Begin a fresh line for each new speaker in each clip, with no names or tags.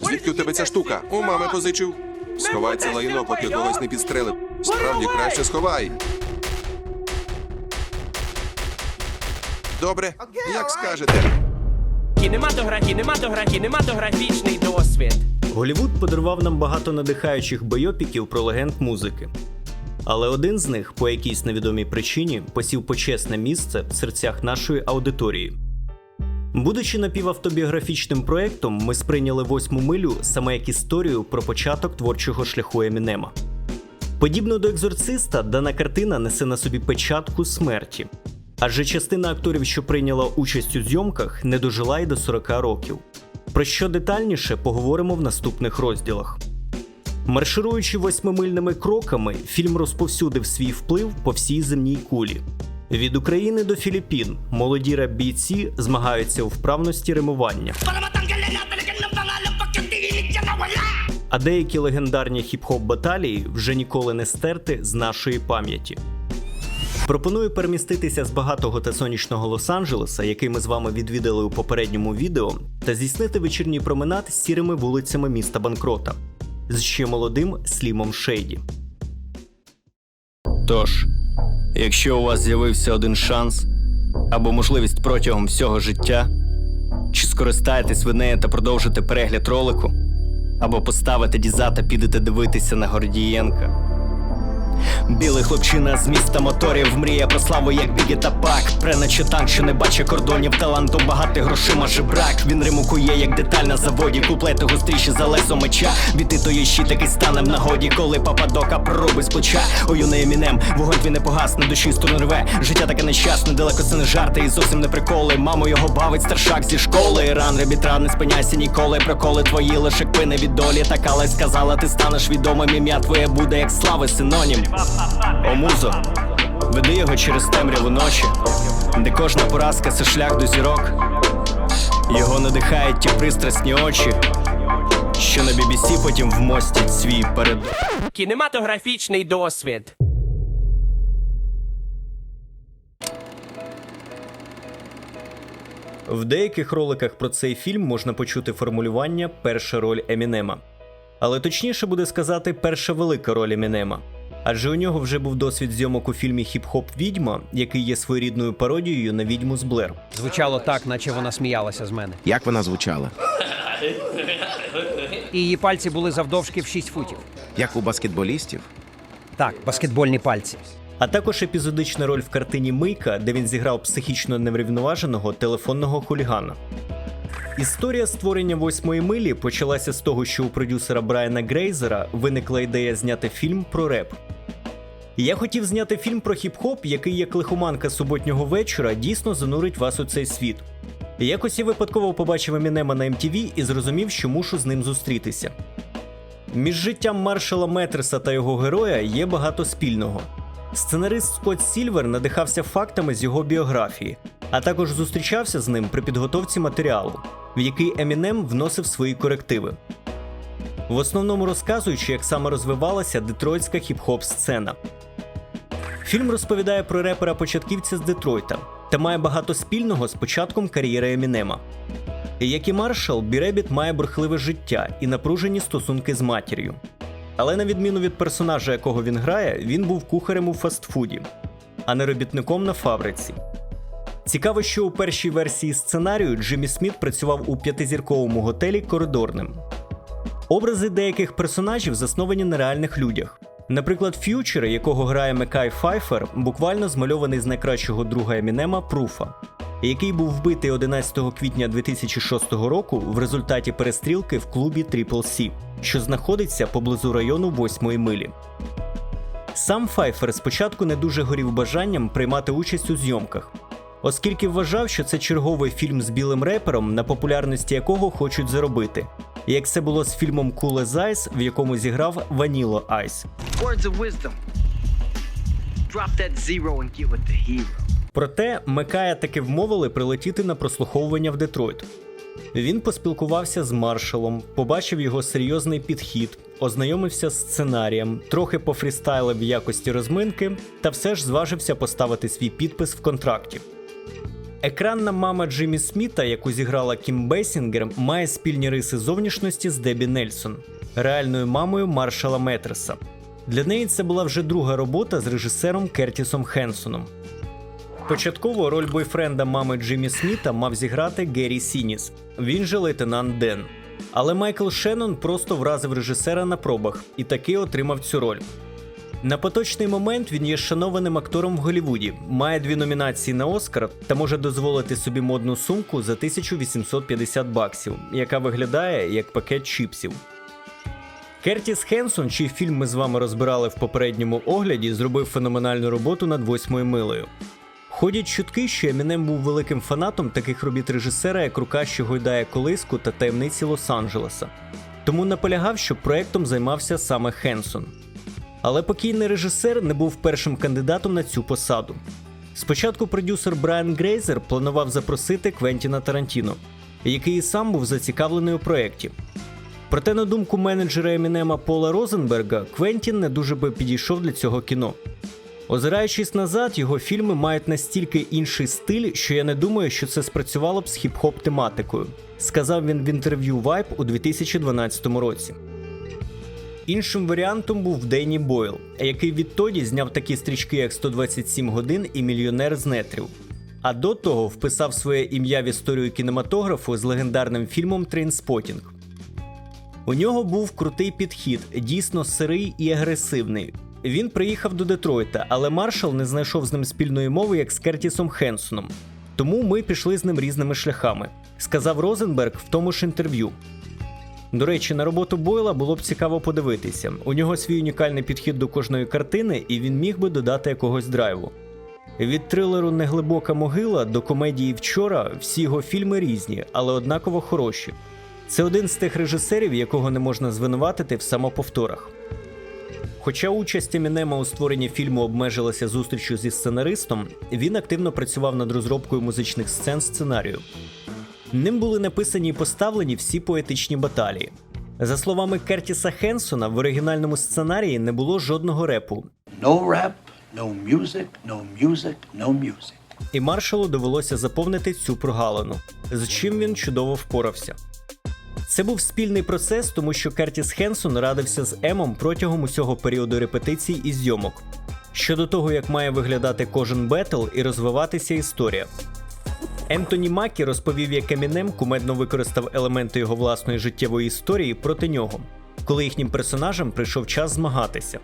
Звідки у тебе ця штука? У мами позичив. Сховай це лайно, поки когось не підстрелив. Справді краще сховай. Добре, як скажете.
Кінематограф, кінематограф, кінематографічний досвід.
Голівуд подарував нам багато надихаючих бойопіків про легенд музики. Але один з них, по якійсь невідомій причині, посів почесне місце в серцях нашої аудиторії. Будучи напівавтобіографічним проєктом, ми сприйняли восьму милю саме як історію про початок творчого шляху Емінема. Подібно до екзорциста, дана картина несе на собі печатку смерті. Адже частина акторів, що прийняла участь у зйомках, не дожила й до 40 років. Про що детальніше поговоримо в наступних розділах. Маршируючи восьмимильними кроками, фільм розповсюдив свій вплив по всій земній кулі. Від України до Філіппін молоді рап-бійці змагаються у вправності римування. А деякі легендарні хіп-хоп баталії вже ніколи не стерти з нашої пам'яті. Пропоную переміститися з багатого та сонячного Лос-Анджелеса, який ми з вами відвідали у попередньому відео, та здійснити вечірній променад з сірими вулицями міста Банкрота з ще молодим Слімом Шейді. Тож, якщо у вас з'явився один шанс або можливість протягом всього життя, чи скористаєтесь ви нею та продовжите перегляд ролику, або поставите діза та підете дивитися на Гордієнка. Білий хлопчина з міста моторів мріє про славу, як бігі та пак. Преначе танк, що не бачить кордонів, талантом багатий грошима жебрак. Він римукує, як деталь на заводі. Куплети гостріші за лесо меча. Біти тої щит, який стане в нагоді, коли пападока проробить з плеча. Ой, юний емінем, вогонь твій не погасне, душі струни рве. Життя таке нещасне, далеко це не жарти і зовсім не приколи. Мамо його бавить старшак зі школи. Ран, ребітра, не спиняйся ніколи. Проколи твої лише кпини від долі. Така лесь сказала, ти станеш відомим. Ім'я твоє буде як слави, синонім. О, музо, веди його через темряву ночі, де кожна поразка це шлях до зірок. Його надихають ті пристрасні очі, що на BBC потім вмостять свій перед.
Кінематографічний досвід.
В деяких роликах про цей фільм можна почути формулювання перша роль Емінема. Але точніше буде сказати перша велика роль Емінема. Адже у нього вже був досвід зйомок у фільмі Хіп-Хоп Відьма, який є своєрідною пародією на відьму з Блер.
Звучало так, наче вона сміялася з мене.
Як вона звучала?
І її пальці були завдовжки в 6 футів.
Як у баскетболістів?
Так, баскетбольні пальці.
А також епізодична роль в картині Мийка, де він зіграв психічно неврівноваженого телефонного хулігана. Історія створення восьмої милі почалася з того, що у продюсера Брайана Грейзера виникла ідея зняти фільм про реп. Я хотів зняти фільм про хіп-хоп, який як лихоманка суботнього вечора дійсно занурить вас у цей світ. Якось я випадково побачив Емінема на MTV і зрозумів, що мушу з ним зустрітися. Між життям маршала Метреса та його героя є багато спільного. Сценарист Скотт Сільвер надихався фактами з його біографії, а також зустрічався з ним при підготовці матеріалу, в який Емінем вносив свої корективи. В основному розказуючи, як саме розвивалася детройтська хіп-хоп сцена. Фільм розповідає про репера-початківця з Детройта та має багато спільного з початком кар'єри Емінема. Як і Маршал, Біребіт має бурхливе життя і напружені стосунки з матір'ю. Але на відміну від персонажа, якого він грає, він був кухарем у фастфуді, а не робітником на фабриці. Цікаво, що у першій версії сценарію Джиммі Сміт працював у п'ятизірковому готелі коридорним. Образи деяких персонажів засновані на реальних людях. Наприклад, Ф'ючер, якого грає Мекай Файфер, буквально змальований з найкращого друга Емінема Пруфа, який був вбитий 11 квітня 2006 року в результаті перестрілки в клубі Triple C, що знаходиться поблизу району 8 милі. Сам Файфер спочатку не дуже горів бажанням приймати участь у зйомках, оскільки вважав, що це черговий фільм з білим репером, на популярності якого хочуть заробити, як це було з фільмом Cool as Ice, в якому зіграв Ваніло Айс.
Words of wisdom. Drop that zero and get with the hero.
Проте Мекая таки вмовили прилетіти на прослуховування в Детройт. Він поспілкувався з маршалом, побачив його серйозний підхід, ознайомився з сценарієм, трохи пофрістайлив в якості розминки, та все ж зважився поставити свій підпис в контракті. Екранна мама Джиммі Сміта, яку зіграла Кім Бейсінгер, має спільні риси зовнішності з Дебі Нельсон, реальною мамою Маршала Метреса. Для неї це була вже друга робота з режисером Кертісом Хенсоном. Початково роль бойфренда мами Джиммі Сміта мав зіграти Геррі Сініс, він же лейтенант Ден. Але Майкл Шеннон просто вразив режисера на пробах і таки отримав цю роль. На поточний момент він є шанованим актором в Голлівуді, має дві номінації на Оскар та може дозволити собі модну сумку за 1850 баксів, яка виглядає як пакет чіпсів. Кертіс Хенсон, чий фільм ми з вами розбирали в попередньому огляді, зробив феноменальну роботу над восьмою милою. Ходять чутки, що Емінем був великим фанатом таких робіт режисера, як рука, що гойдає колиску та таємниці Лос-Анджелеса. Тому наполягав, щоб проектом займався саме Хенсон. Але покійний режисер не був першим кандидатом на цю посаду. Спочатку продюсер Брайан Грейзер планував запросити Квентіна Тарантіно, який і сам був зацікавлений у проєкті. Проте, на думку менеджера Емінема Пола Розенберга, Квентін не дуже би підійшов для цього кіно. Озираючись назад, його фільми мають настільки інший стиль, що я не думаю, що це спрацювало б з хіп-хоп тематикою, сказав він в інтерв'ю Vibe у 2012 році. Іншим варіантом був Денні Бойл, який відтоді зняв такі стрічки, як 127 годин і Мільйонер з нетрів. А до того вписав своє ім'я в історію кінематографу з легендарним фільмом Трейнспотінг. У нього був крутий підхід, дійсно сирий і агресивний. Він приїхав до Детройта, але Маршал не знайшов з ним спільної мови, як з Кертісом Хенсоном. Тому ми пішли з ним різними шляхами, сказав Розенберг в тому ж інтерв'ю. До речі, на роботу Бойла було б цікаво подивитися. У нього свій унікальний підхід до кожної картини, і він міг би додати якогось драйву. Від трилеру Неглибока могила до комедії Вчора всі його фільми різні, але однаково хороші. Це один з тих режисерів, якого не можна звинуватити в самоповторах. Хоча участь Емінема у створенні фільму обмежилася зустрічю зі сценаристом, він активно працював над розробкою музичних сцен сценарію. Ним були написані і поставлені всі поетичні баталії. За словами Кертіса Хенсона, в оригінальному сценарії не було жодного репу,
No rap, no music, no music, no music.
і маршалу довелося заповнити цю прогалину, з чим він чудово впорався. Це був спільний процес, тому що Кертіс Хенсон радився з Емом протягом усього періоду репетицій і зйомок щодо того, як має виглядати кожен бетл і розвиватися історія. Ентоні Макі розповів, як Емінем кумедно використав елементи його власної життєвої історії проти нього, коли їхнім персонажам прийшов час змагатися.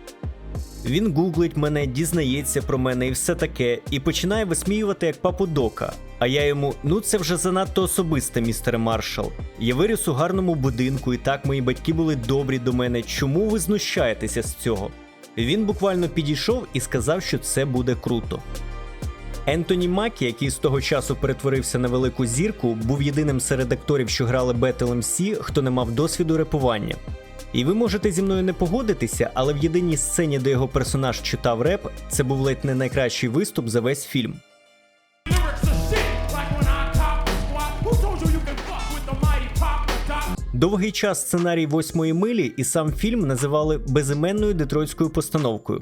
Він гуглить мене, дізнається про мене і все таке, і починає висміювати як папу Дока. А я йому: ну це вже занадто особисте, містере Маршал. Я виріс у гарному будинку, і так мої батьки були добрі до мене. Чому ви знущаєтеся з цього? Він буквально підійшов і сказав, що це буде круто. Ентоні Макі, який з того часу перетворився на велику зірку, був єдиним серед акторів, що грали Battle MC, хто не мав досвіду репування. І ви можете зі мною не погодитися, але в єдиній сцені, де його персонаж читав реп, це був ледь не найкращий виступ за весь фільм. Довгий час сценарій восьмої милі і сам фільм називали безіменною детройтською постановкою.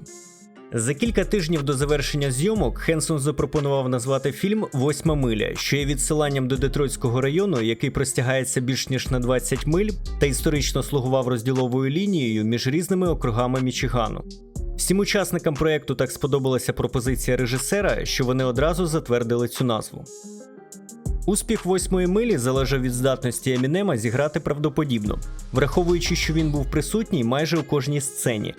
За кілька тижнів до завершення зйомок Хенсон запропонував назвати фільм Восьма миля, що є відсиланням до Детройтського району, який простягається більш ніж на 20 миль та історично слугував розділовою лінією між різними округами Мічигану. Всім учасникам проєкту так сподобалася пропозиція режисера, що вони одразу затвердили цю назву. Успіх восьмої милі залежав від здатності Емінема зіграти правдоподібно, враховуючи, що він був присутній майже у кожній сцені.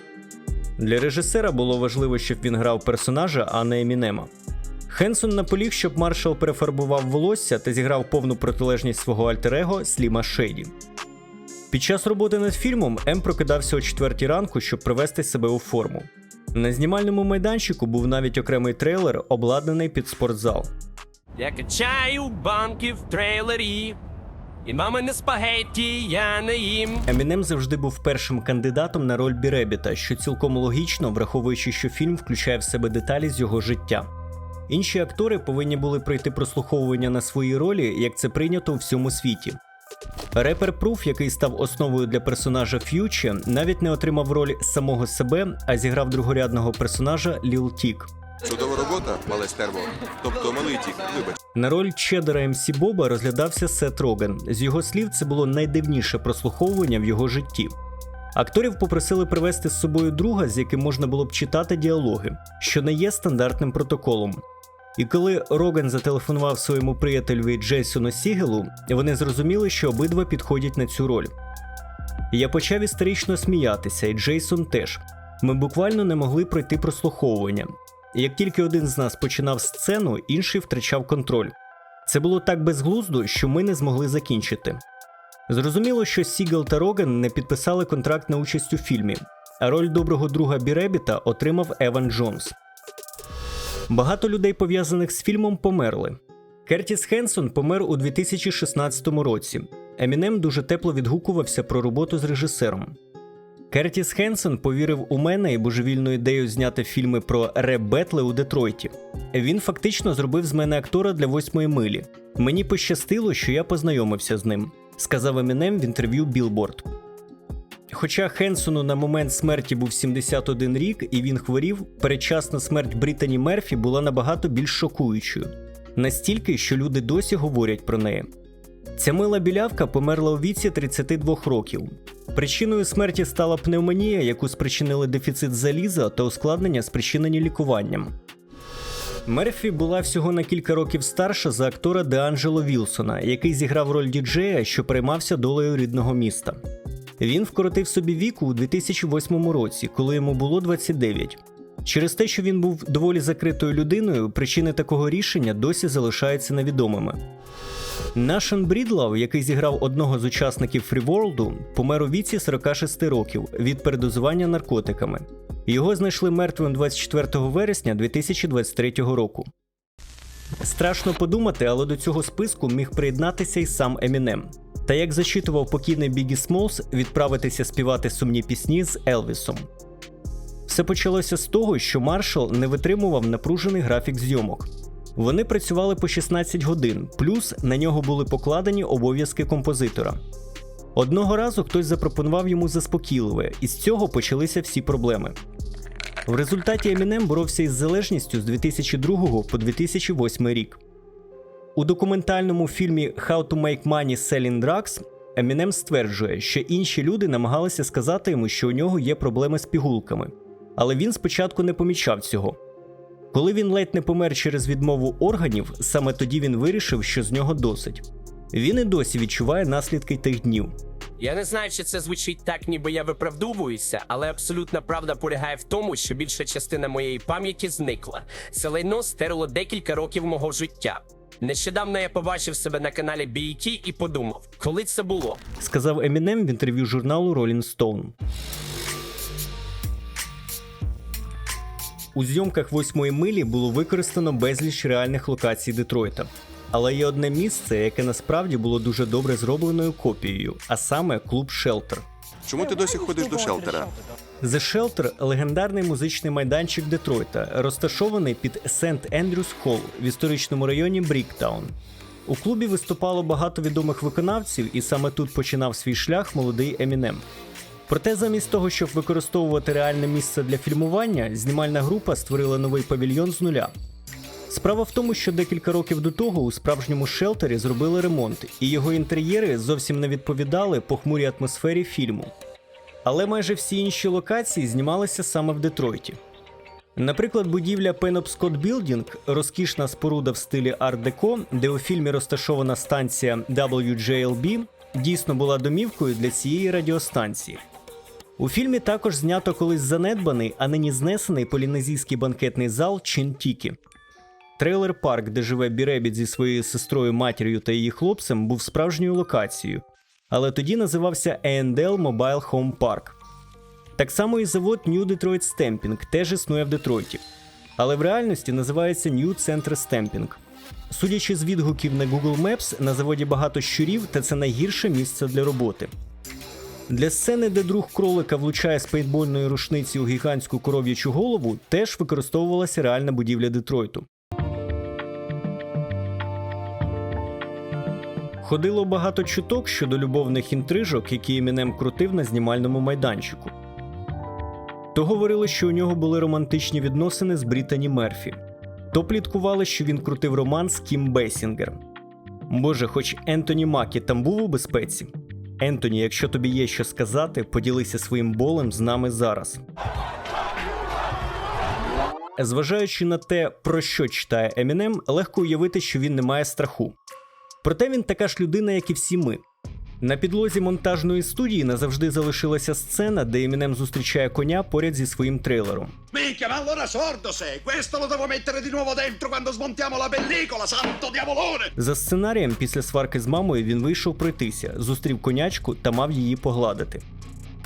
Для режисера було важливо, щоб він грав персонажа, а не Емінема. Хенсон наполіг, щоб маршал перефарбував волосся та зіграв повну протилежність свого альтер-его Сліма Шейді. Під час роботи над фільмом М прокидався о 4 ранку, щоб привести себе у форму. На знімальному майданчику був навіть окремий трейлер, обладнаний під спортзал.
Я качаю банки в трейлері. І мамине спагетті я не їм.
Емінем завжди був першим кандидатом на роль Біребіта, що цілком логічно, враховуючи, що фільм включає в себе деталі з його життя. Інші актори повинні були пройти прослуховування на свої ролі, як це прийнято у всьому світі. Репер Пруф, який став основою для персонажа Ф'юче, навіть не отримав роль самого себе, а зіграв другорядного персонажа Ліл Тік.
Чудова робота, мале стерво. Тобто малий тік, вибач.
На роль Чедера МС Боба розглядався Сет Роген. З його слів, це було найдивніше прослуховування в його житті. Акторів попросили привезти з собою друга, з яким можна було б читати діалоги, що не є стандартним протоколом. І коли Роган зателефонував своєму приятелю Джейсону Сігелу, вони зрозуміли, що обидва підходять на цю роль. Я почав істерично сміятися, і Джейсон теж. Ми буквально не могли пройти прослуховування. Як тільки один з нас починав сцену, інший втрачав контроль. Це було так безглуздо, що ми не змогли закінчити. Зрозуміло, що Сігел та Роган не підписали контракт на участь у фільмі, а роль доброго друга Біребіта отримав Еван Джонс. Багато людей, пов'язаних з фільмом, померли. Кертіс Хенсон помер у 2016 році. Емінем дуже тепло відгукувався про роботу з режисером. Кертіс Хенсон повірив у мене і божевільну ідею зняти фільми про реп Бетли у Детройті. Він фактично зробив з мене актора для восьмої милі. Мені пощастило, що я познайомився з ним, сказав Емінем в інтерв'ю Білборд. Хоча Хенсону на момент смерті був 71 рік і він хворів, передчасна смерть Британі Мерфі була набагато більш шокуючою. Настільки, що люди досі говорять про неї. Ця мила білявка померла у віці 32 років. Причиною смерті стала пневмонія, яку спричинили дефіцит заліза та ускладнення, спричинені лікуванням. Мерфі була всього на кілька років старша за актора Деанджело Вілсона, який зіграв роль діджея, що переймався долею рідного міста. Він вкоротив собі віку у 2008 році, коли йому було 29. Через те, що він був доволі закритою людиною, причини такого рішення досі залишаються невідомими. Нашон Брідлав, який зіграв одного з учасників Фріворлду, помер у віці 46 років від передозування наркотиками. Його знайшли мертвим 24 вересня 2023 року. Страшно подумати, але до цього списку міг приєднатися й сам Емінем. Та як зачитував покійний Бігі Смолс, відправитися співати сумні пісні з Елвісом. Все почалося з того, що Маршал не витримував напружений графік зйомок. Вони працювали по 16 годин, плюс на нього були покладені обов'язки композитора. Одного разу хтось запропонував йому заспокійливе, і з цього почалися всі проблеми. В результаті Емінем боровся із залежністю з 2002 по 2008 рік. У документальному фільмі How to Make Money Selling Drugs Емінем стверджує, що інші люди намагалися сказати йому, що у нього є проблеми з пігулками, але він спочатку не помічав цього. Коли він ледь не помер через відмову органів, саме тоді він вирішив, що з нього досить. Він і досі відчуває наслідки тих днів.
Я не знаю, чи це звучить так, ніби я виправдовуюся, але абсолютна правда полягає в тому, що більша частина моєї пам'яті зникла. Це лайно стерло декілька років мого життя. Нещодавно я побачив себе на каналі BET і подумав, коли це було.
сказав Емінем в інтерв'ю журналу Rolling Stone. У зйомках восьмої милі було використано безліч реальних локацій Детройта. Але є одне місце, яке насправді було дуже добре зробленою копією, а саме клуб Шелтер.
Чому ти досі ходиш до шелтера?
The Shelter – легендарний музичний майданчик Детройта, розташований під Сент Ендрюс Холл в історичному районі Бріктаун. У клубі виступало багато відомих виконавців, і саме тут починав свій шлях молодий Емінем. Проте, замість того, щоб використовувати реальне місце для фільмування, знімальна група створила новий павільйон з нуля. Справа в тому, що декілька років до того у справжньому шелтері зробили ремонт, і його інтер'єри зовсім не відповідали похмурій атмосфері фільму. Але майже всі інші локації знімалися саме в Детройті. Наприклад, будівля Penobscot Building – розкішна споруда в стилі Art-Deco, де у фільмі розташована станція WJLB, дійсно була домівкою для цієї радіостанції. У фільмі також знято колись занедбаний, а нині знесений полінезійський банкетний зал Чінтікі. Трейлер парк, де живе Біребіт зі своєю сестрою, матір'ю та її хлопцем, був справжньою локацією, але тоді називався A&L Mobile Home Park. Так само і завод New Detroit Stamping теж існує в Детройті, але в реальності називається New Center Stamping. Судячи з відгуків на Google Maps, на заводі багато щурів, та це найгірше місце для роботи. Для сцени, де друг кролика влучає з пейнтбольної рушниці у гігантську коров'ячу голову, теж використовувалася реальна будівля Детройту. Ходило багато чуток щодо любовних інтрижок, які Емінем крутив на знімальному майданчику. То говорили, що у нього були романтичні відносини з Брітані Мерфі. то пліткували, що він крутив роман з Кім Бесінгер. Боже, хоч Ентоні Макі там був у безпеці. Ентоні, якщо тобі є що сказати, поділися своїм болем з нами зараз. Зважаючи на те, про що читає Емінем, легко уявити, що він не має страху. Проте він така ж людина, як і всі ми. На підлозі монтажної студії назавжди залишилася сцена, де Емінем зустрічає коня поряд зі своїм трейлером.
Minchia, ma allora sordo sei! Questo lo devo mettere di nuovo dentro quando smontiamo la pellicola, santo diavolone!
За сценарієм, після сварки з мамою він вийшов пройтися, зустрів конячку та мав її погладити.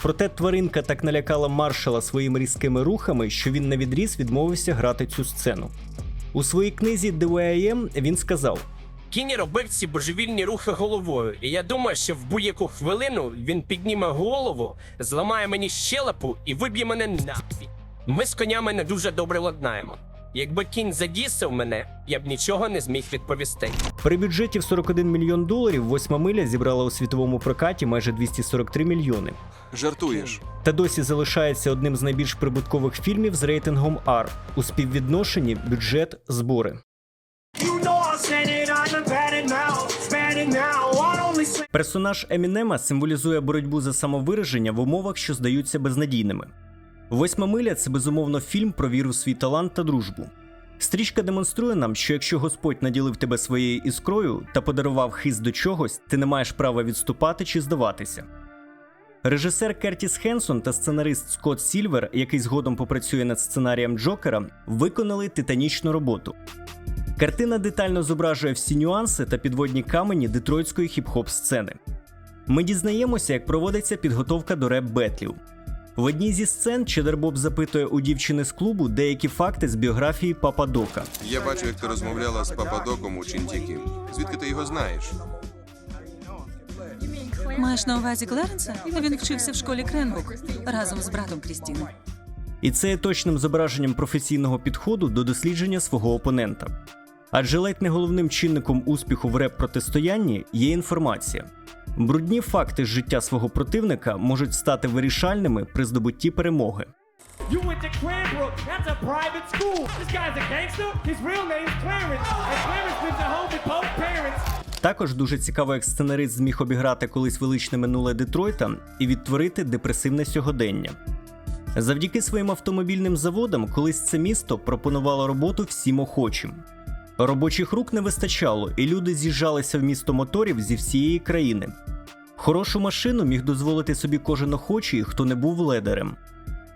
Проте тваринка так налякала маршала своїми різкими рухами, що він на відріз відмовився грати цю сцену. У своїй книзі The Way I Am він сказав:
Кінні робив ці божевільні рухи головою, і я думаю, що в будь-яку хвилину він підніме голову, зламає мені щелепу і виб'є мене нафіг. Ми з конями не дуже добре ладнаємо. Якби кінь задісив мене, я б нічого не зміг відповісти.
при бюджеті в 41 мільйон доларів восьма миля зібрала у світовому прокаті майже 243 мільйони.
Жартуєш.
Та досі залишається одним з найбільш прибуткових фільмів з рейтингом R у співвідношенні бюджет збори.
You know
Персонаж Емінема символізує боротьбу за самовираження в умовах, що здаються безнадійними. Восьма миля це безумовно фільм про віру в свій талант та дружбу. Стрічка демонструє нам, що якщо Господь наділив тебе своєю іскрою та подарував хист до чогось, ти не маєш права відступати чи здаватися. Режисер Кертіс Хенсон та сценарист Скотт Сільвер, який згодом попрацює над сценарієм Джокера, виконали титанічну роботу. Картина детально зображує всі нюанси та підводні камені детройтської хіп-хоп сцени. Ми дізнаємося, як проводиться підготовка до реп-бетлів. В одній зі сцен Чедер Боб запитує у дівчини з клубу деякі факти з біографії Папа Дока.
Я бачу, як ти розмовляла з пападоком у Чінтікі. Звідки ти його знаєш?
Маєш на увазі Клеренса? Він вчився в школі Кренбук разом з братом Крістіни.
І це є точним зображенням професійного підходу до дослідження свого опонента. Адже ледь не головним чинником успіху в реп-протистоянні є інформація. Брудні факти з життя свого противника можуть стати вирішальними при здобутті перемоги.
You went to Cranbrook. That's a private school. This guy's a gangster. His real name's Clarence. And Clarence lives at home with both parents.
Також дуже цікаво, як сценарист зміг обіграти колись величне минуле Детройта і відтворити депресивне сьогодення. Завдяки своїм автомобільним заводам, колись це місто пропонувало роботу всім охочим. Робочих рук не вистачало, і люди з'їжджалися в місто моторів зі всієї країни. Хорошу машину міг дозволити собі кожен охочий, хто не був ледерем.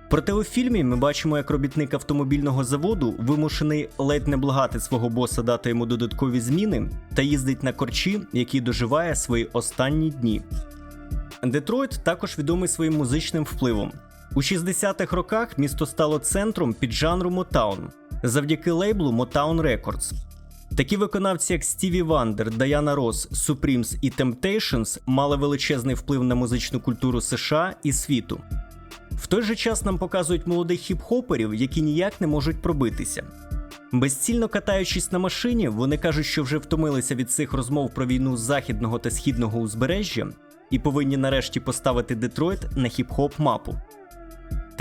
Проте у фільмі ми бачимо, як робітник автомобільного заводу вимушений ледь не благати свого боса дати йому додаткові зміни та їздить на корчі, який доживає свої останні дні. Детройт також відомий своїм музичним впливом. У 60-х роках місто стало центром під жанру Мотаун завдяки лейблу Motown Records. Такі виконавці, як Стіві Вандер, Даяна Росс, Supremes і Temptations мали величезний вплив на музичну культуру США і світу. В той же час нам показують молодих хіп-хоперів, які ніяк не можуть пробитися. Безцільно катаючись на машині, вони кажуть, що вже втомилися від цих розмов про війну західного та східного узбережжя і повинні нарешті поставити Детройт на хіп-хоп мапу.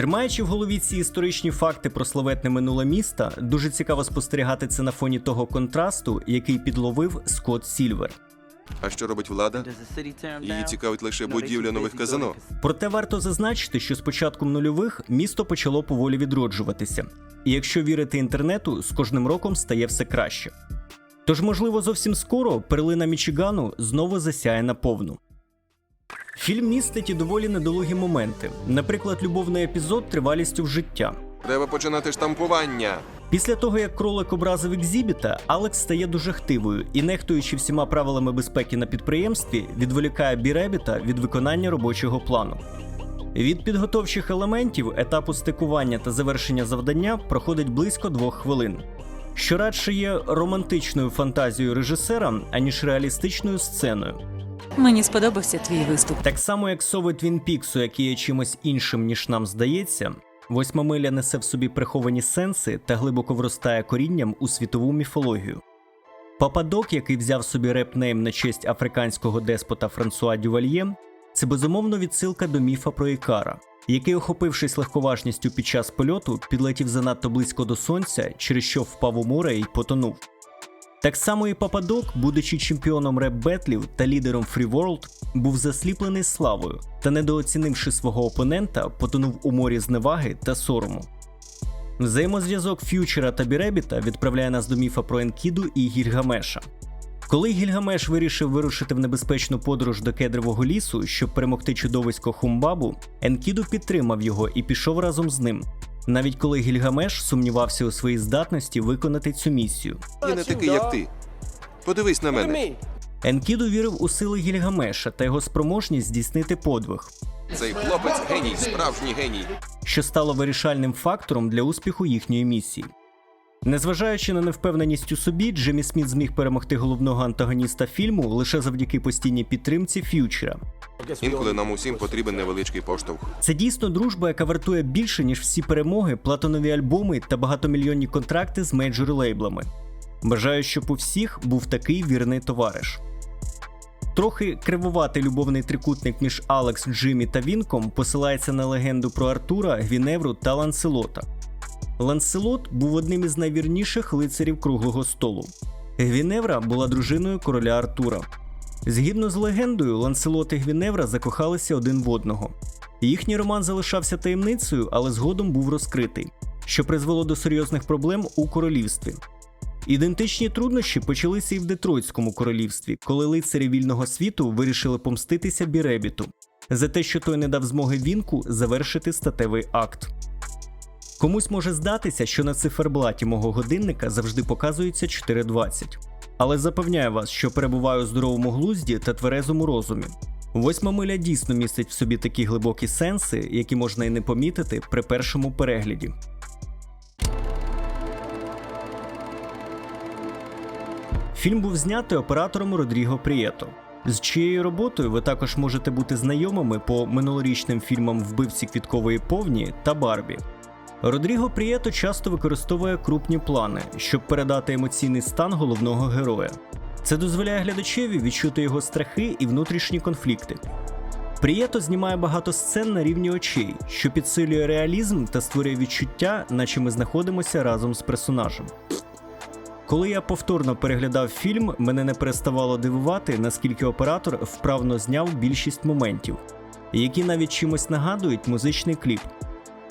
Тримаючи в голові ці історичні факти про славетне минуле міста, дуже цікаво спостерігати це на фоні того контрасту, який підловив Скотт Сільвер.
А що робить влада? Її цікавить лише будівля нових казано.
Проте варто зазначити, що з початком нульових місто почало поволі відроджуватися. І якщо вірити інтернету, з кожним роком стає все краще. Тож, можливо, зовсім скоро перлина Мічигану знову засяє наповну. Фільм містить і доволі недолугі моменти, наприклад, любовний епізод тривалістю в життя.
Треба починати штампування.
Після того, як кролик образив екзібіта, Алекс стає дуже хтивою і, нехтуючи всіма правилами безпеки на підприємстві, відволікає Біребіта від виконання робочого плану. Від підготовчих елементів етапу стикування та завершення завдання проходить близько двох хвилин, що радше є романтичною фантазією режисера, аніж реалістичною сценою.
Мені сподобався твій виступ.
Так само, як сови Твін Піксу, які є чимось іншим, ніж нам здається, восьма миля несе в собі приховані сенси та глибоко вростає корінням у світову міфологію. Пападок, який взяв собі реп-нейм на честь африканського деспота Франсуа Дювальє, це безумовно відсилка до міфа про Ікара. який, охопившись легковажністю під час польоту, підлетів занадто близько до сонця, через що впав у море і потонув. Так само і Пападок, будучи чемпіоном реп-бетлів та лідером Free World, був засліплений славою та, недооцінивши свого опонента, потонув у морі зневаги та сорому. Взаємозв'язок Ф'ючера та Біребіта відправляє нас до міфа про Енкіду і Гільгамеша. Коли Гільгамеш вирішив вирушити в небезпечну подорож до кедрового лісу, щоб перемогти чудовисько Хумбабу, Енкіду підтримав його і пішов разом з ним. Навіть коли Гільгамеш сумнівався у своїй здатності виконати цю місію.
Я не такий, як ти. Подивись на мене.
Енкіду вірив у сили Гільгамеша та його спроможність здійснити подвиг,
Цей хлопець геній, справжній геній.
що стало вирішальним фактором для успіху їхньої місії. Незважаючи на невпевненість у собі, Джемі Сміт зміг перемогти головного антагоніста фільму лише завдяки постійній підтримці Ф'ючера.
Інколи нам усім потрібен невеличкий поштовх.
Це дійсно дружба, яка вартує більше, ніж всі перемоги, платинові альбоми та багатомільйонні контракти з мейджор лейблами. Бажаю, щоб у всіх був такий вірний товариш. Трохи кривуватий любовний трикутник між Алекс, Джиммі та Вінком посилається на легенду про Артура, Гвіневру та Ланселота. Ланселот був одним із найвірніших лицарів круглого столу. Гвіневра була дружиною короля Артура. Згідно з легендою, Ланселот і Гвіневра закохалися один в одного. Їхній роман залишався таємницею, але згодом був розкритий, що призвело до серйозних проблем у королівстві. Ідентичні труднощі почалися і в Детройтському королівстві, коли лицарі вільного світу вирішили помститися Біребіту за те, що той не дав змоги вінку завершити статевий акт. Комусь може здатися, що на циферблаті мого годинника завжди показується 4.20. Але запевняю вас, що перебуваю у здоровому глузді та тверезому розумі. Восьма миля дійсно містить в собі такі глибокі сенси, які можна і не помітити при першому перегляді. Фільм був знятий оператором Родріго Прієто, з чиєю роботою ви також можете бути знайомими по минулорічним фільмам Вбивці квіткової повні та Барбі. Родріго Прієто часто використовує крупні плани, щоб передати емоційний стан головного героя. Це дозволяє глядачеві відчути його страхи і внутрішні конфлікти. Прієто знімає багато сцен на рівні очей, що підсилює реалізм та створює відчуття, наче ми знаходимося разом з персонажем. Коли я повторно переглядав фільм, мене не переставало дивувати, наскільки оператор вправно зняв більшість моментів, які навіть чимось нагадують музичний кліп.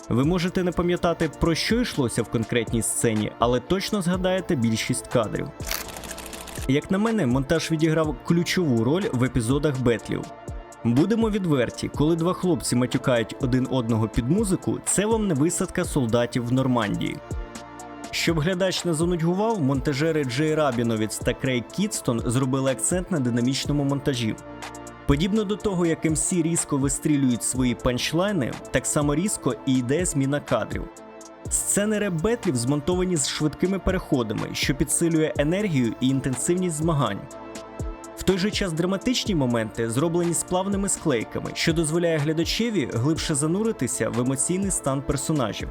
Ви можете не пам'ятати, про що йшлося в конкретній сцені, але точно згадаєте більшість кадрів. Як на мене, монтаж відіграв ключову роль в епізодах Бетлів. Будемо відверті, коли два хлопці матюкають один одного під музику, це вам не висадка солдатів в Нормандії. Щоб глядач не занудьгував, монтажери Джей Рабіновіц та Крейг Кітстон зробили акцент на динамічному монтажі. Подібно до того, як МС різко вистрілюють свої панчлайни, так само різко і йде зміна кадрів. Сцени реп-бетлів змонтовані з швидкими переходами, що підсилює енергію і інтенсивність змагань. В той же час драматичні моменти зроблені з плавними склейками, що дозволяє глядачеві глибше зануритися в емоційний стан персонажів.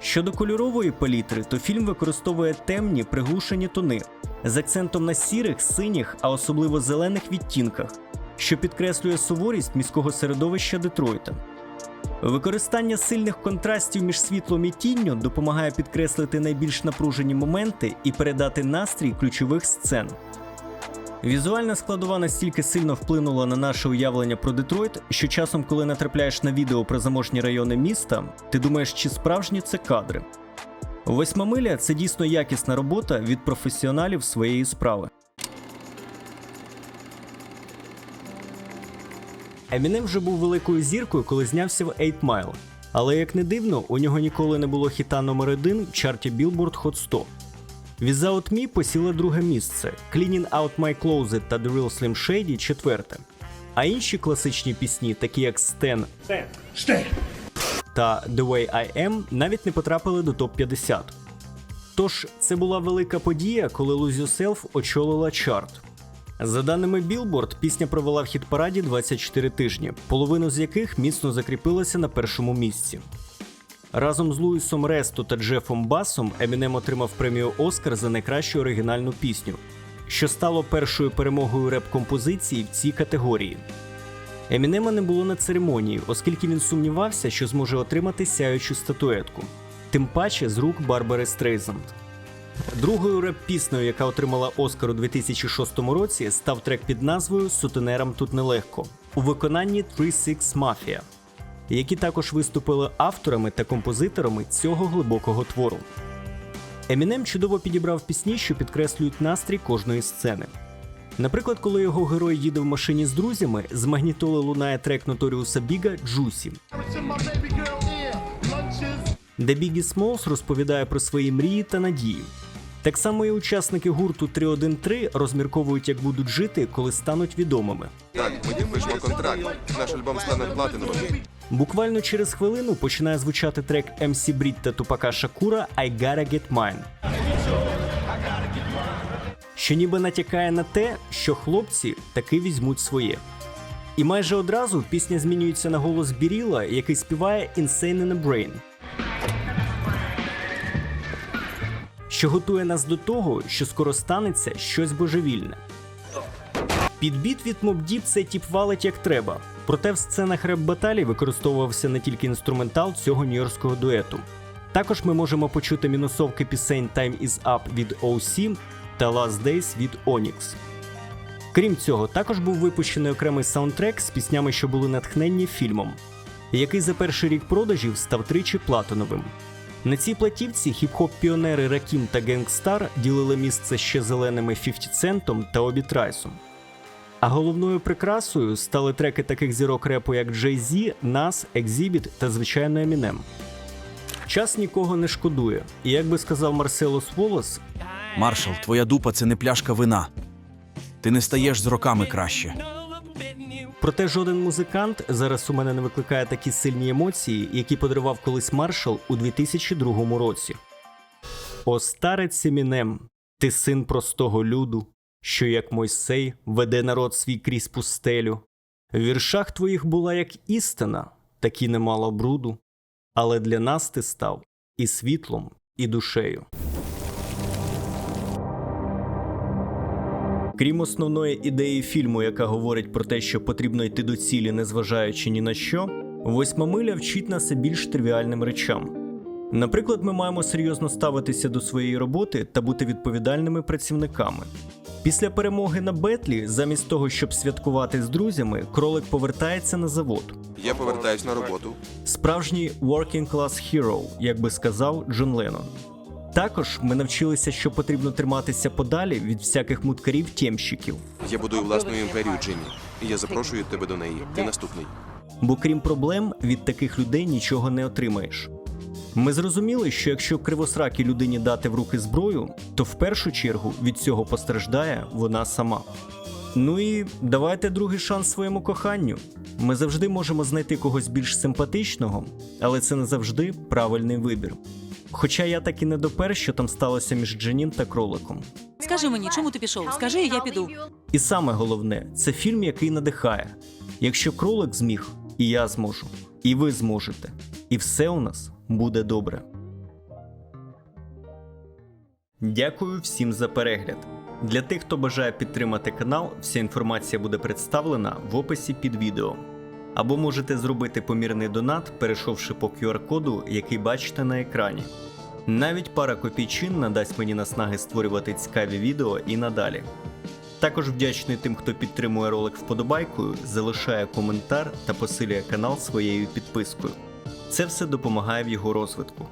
Щодо кольорової палітри, то фільм використовує темні приглушені тони з акцентом на сірих, синіх, а особливо зелених відтінках, що підкреслює суворість міського середовища Детройта. Використання сильних контрастів між світлом і тінню допомагає підкреслити найбільш напружені моменти і передати настрій ключових сцен. Візуальна складова настільки сильно вплинула на наше уявлення про Детройт, що часом, коли натрапляєш на відео про заможні райони міста, ти думаєш, чи справжні це кадри. Восьма миля це дійсно якісна робота від професіоналів своєї справи. Емінем вже був великою зіркою, коли знявся в Eight Mile. Але як не дивно, у нього ніколи не було хіта номер один в чарті Billboard Hot 100. Without Me посіла друге місце, Cleaning Out My Closet та The Real Slim Shady четверте. А інші класичні пісні, такі як Stan та The Way I Am, навіть не потрапили до топ-50. Тож це була велика подія, коли Lose Yourself очолила чарт. За даними Billboard, пісня провела в хіт-параді 24 тижні, половину з яких міцно закріпилася на першому місці. Разом з Луїсом Ресто та Джефом Басом Емінем отримав премію Оскар за найкращу оригінальну пісню, що стало першою перемогою реп-композиції в цій категорії. Емінема не було на церемонії, оскільки він сумнівався, що зможе отримати сяючу статуетку. Тим паче з рук Барбари Стрейзанд. Другою реп-піснею, яка отримала Оскар у 2006 році, став трек під назвою Сутенерам тут нелегко у виконанні 3-6 Mafia, які також виступили авторами та композиторами цього глибокого твору. Емінем чудово підібрав пісні, що підкреслюють настрій кожної сцени. Наприклад, коли його герой їде в машині з друзями, з магнітоли лунає трек Notorious Біга Джусі. де Бігі Смолс розповідає про свої мрії та надії. Так само і учасники гурту 313 розмірковують, як будуть жити, коли стануть відомими.
Так, ми підпишемо контракт. Наш альбом стане платиновим.
Буквально через хвилину починає звучати трек MC Брід та Тупака Шакура I Gotta Get Mine. Що ніби натякає на те, що хлопці таки візьмуть своє. І майже одразу пісня змінюється на голос Біріла, який співає Insane in a Brain. Що готує нас до того, що скоро станеться щось божевільне. Під біт від Deep цей тіп валить як треба. Проте в сценах реп-баталій використовувався не тільки інструментал цього нью-йоркського дуету. Також ми можемо почути мінусовки пісень Time Is Up від OC та Last Days від Onyx. Крім цього, також був випущений окремий саундтрек з піснями, що були натхненні фільмом, який за перший рік продажів став тричі платиновим. На цій платівці хіп-хоп піонери Ракім та Генгстар ділили місце ще зеленими 50 Центом та Обі Трайсом. А головною прикрасою стали треки таких зірок репу, як Jay-Z, Nas, Exhibit та звичайно Eminem. Час нікого не шкодує, і як би сказав Марселос Волос,
Маршал, твоя дупа це не пляшка вина. Ти не стаєш з роками краще.
Проте жоден музикант зараз у мене не викликає такі сильні емоції, які подарував колись маршал у 2002 році. О старець Емінем, ти син простого люду, що як Мойсей веде народ свій крізь пустелю. В віршах твоїх була як істина, так і немало бруду, але для нас ти став і світлом, і душею. Крім основної ідеї фільму, яка говорить про те, що потрібно йти до цілі, незважаючи ні на що, восьма миля вчить нас більш тривіальним речам. Наприклад, ми маємо серйозно ставитися до своєї роботи та бути відповідальними працівниками. Після перемоги на Бетлі, замість того, щоб святкувати з друзями, кролик повертається на завод.
Я повертаюсь на роботу.
Справжній working class hero, як би сказав Джон Леннон. Також ми навчилися, що потрібно триматися подалі від всяких муткарів тємщиків.
Я будую власну імперію, Джиммі. І я запрошую тебе до неї. Ти наступний.
Бо крім проблем, від таких людей нічого не отримаєш. Ми зрозуміли, що якщо кривосракій людині дати в руки зброю, то в першу чергу від цього постраждає вона сама. Ну і давайте другий шанс своєму коханню. Ми завжди можемо знайти когось більш симпатичного, але це не завжди правильний вибір. Хоча я так і не допер, що там сталося між Джанін та кроликом.
Скажи мені, чому ти пішов? Скажи, і я піду.
І саме головне, це фільм, який надихає. Якщо кролик зміг, і я зможу, і ви зможете. І все у нас буде добре. Дякую всім за перегляд. Для тих, хто бажає підтримати канал, вся інформація буде представлена в описі під відео. Або можете зробити помірний донат, перейшовши по QR-коду, який бачите на екрані. Навіть пара копійчин надасть мені наснаги створювати цікаві відео і надалі. Також вдячний тим, хто підтримує ролик вподобайкою, залишає коментар та посилює канал своєю підпискою. Це все допомагає в його розвитку.